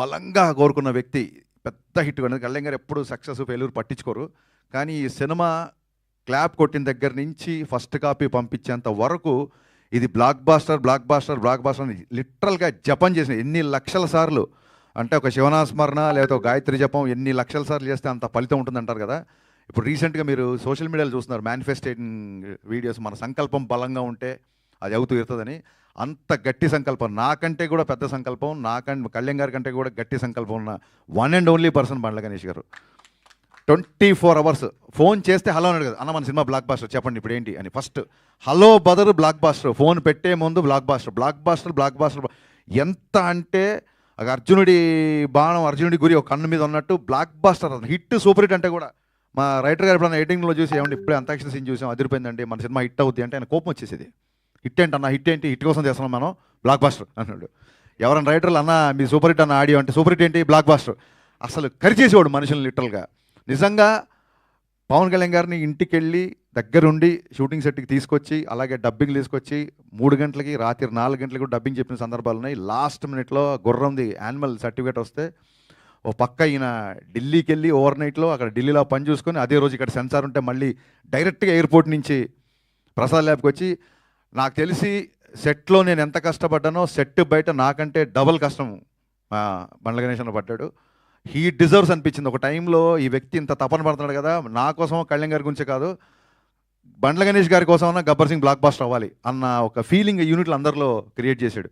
బలంగా కోరుకున్న వ్యక్తి పెద్ద హిట్ కొన్నది కళ్యాణ్ గారు ఎప్పుడు సక్సెస్ ఫెయిల్యూర్ పట్టించుకోరు. కానీ ఈ సినిమా క్లాప్ కొట్టిన దగ్గర నుంచి ఫస్ట్ కాపీ పంపించేంత వరకు ఇది blockbuster blockbuster blockbuster అని లిటరల్గా జపం చేసిన ఎన్ని లక్షల సార్లు. అంటే ఒక శివనాస్మరణ లేకపోతే ఒక గాయత్రి జపం ఎన్ని లక్షల సార్లు చేస్తే అంత ఫలితం ఉంటుందంటారు కదా. ఇప్పుడు రీసెంట్గా మీరు సోషల్ మీడియాలో చూస్తున్నారు మేనిఫెస్టేటింగ్ వీడియోస్ మన సంకల్పం బలంగా ఉంటే. అది అవుతూ ఇరుతుందని. అంత గట్టి సంకల్పం. నాకంటే కూడా పెద్ద సంకల్పం నాకంటే కళ్యాణ్ గారి కంటే కూడా గట్టి సంకల్పం ఉన్న one and only person Bandla Ganesh garu. Twenty four hours. Phone చేస్తే హలో అన్నాడు కదా అన్న మన సినిమా బ్లాక్ బాస్టర్ చెప్పండి ఇప్పుడు ఏంటి అని. First hello brother blockbuster. Phone పెట్టే ముందు బ్లాక్ బాస్టర్. Blockbuster blockbuster. ఎంత అంటే అర్జునుడి బాణం అర్జునుడి గురి ఒక కన్ను మీద ఉన్నట్టు blockbuster hit super hit అంటే కూడా. మా రైటర్ గారు ఎప్పుడైనా ఎడిటింగ్లో చూసి ఏమంటే ఇప్పుడే అంతాక్షరి సీన్ చూసాం అదిరిపోయిందండి మన సినిమా హిట్ అవుద్ది అంటే ఆయన కోపం వచ్చేసేది. హిట్ ఏంటి అన్న హిట్ ఏంటి హిట్ కోసం చేస్తున్నాం మనం. బ్లాక్ బాస్టర్ అన్నాడు ఎవరైనా రైటర్లు అన్న మీ సూపర్ హిట్ అన్న ఆడియో అంటే సూపర్ హిట్ ఏంటి? బ్లాక్ బాస్టర్ అసలు కరిచేసేవాడు మనుషులు లిటరల్గా నిజంగా పవన్ కళ్యాణ్ గారిని ఇంటికి వెళ్ళి దగ్గరుండి షూటింగ్ సెట్కి తీసుకొచ్చి అలాగే డబ్బింగ్ తీసుకొచ్చి మూడు గంటలకి రాత్రి నాలుగు గంటలకు కూడా డబ్బింగ్ చెప్పిన సందర్భాలు ఉన్నాయి. లాస్ట్ మినిట్లో గుర్రంది యానిమల్ సర్టిఫికేట్ వస్తే ఓ పక్క ఈయన ఢిల్లీకి వెళ్ళి ఓవర్ నైట్లో అక్కడ ఢిల్లీలో పని చూసుకొని అదే రోజు ఇక్కడ సెన్సార్ ఉంటే మళ్ళీ డైరెక్ట్గా ఎయిర్పోర్ట్ నుంచి ప్రసాద్ ల్యాబ్కి వచ్చి నాకు తెలిసి సెట్లో నేను ఎంత కష్టపడ్డానో సెట్ బయట నాకంటే డబల్ కష్టం బండ్ల గణేష్ అన్న పడ్డాడు. హీ డిజర్వ్స్ అనిపించింది. ఒక టైంలో ఈ వ్యక్తి ఇంత తపన పడుతున్నాడు కదా నా కోసం కళ్యాణ్ గారి గురించే కాదు బండ్ల గణేష్ గారి కోసం గబ్బర్ సింగ్ బ్లాక్ బాస్టర్ అవ్వాలి అన్న ఒక ఫీలింగ్ యూనిట్లు అందరిలో క్రియేట్ చేశాడు.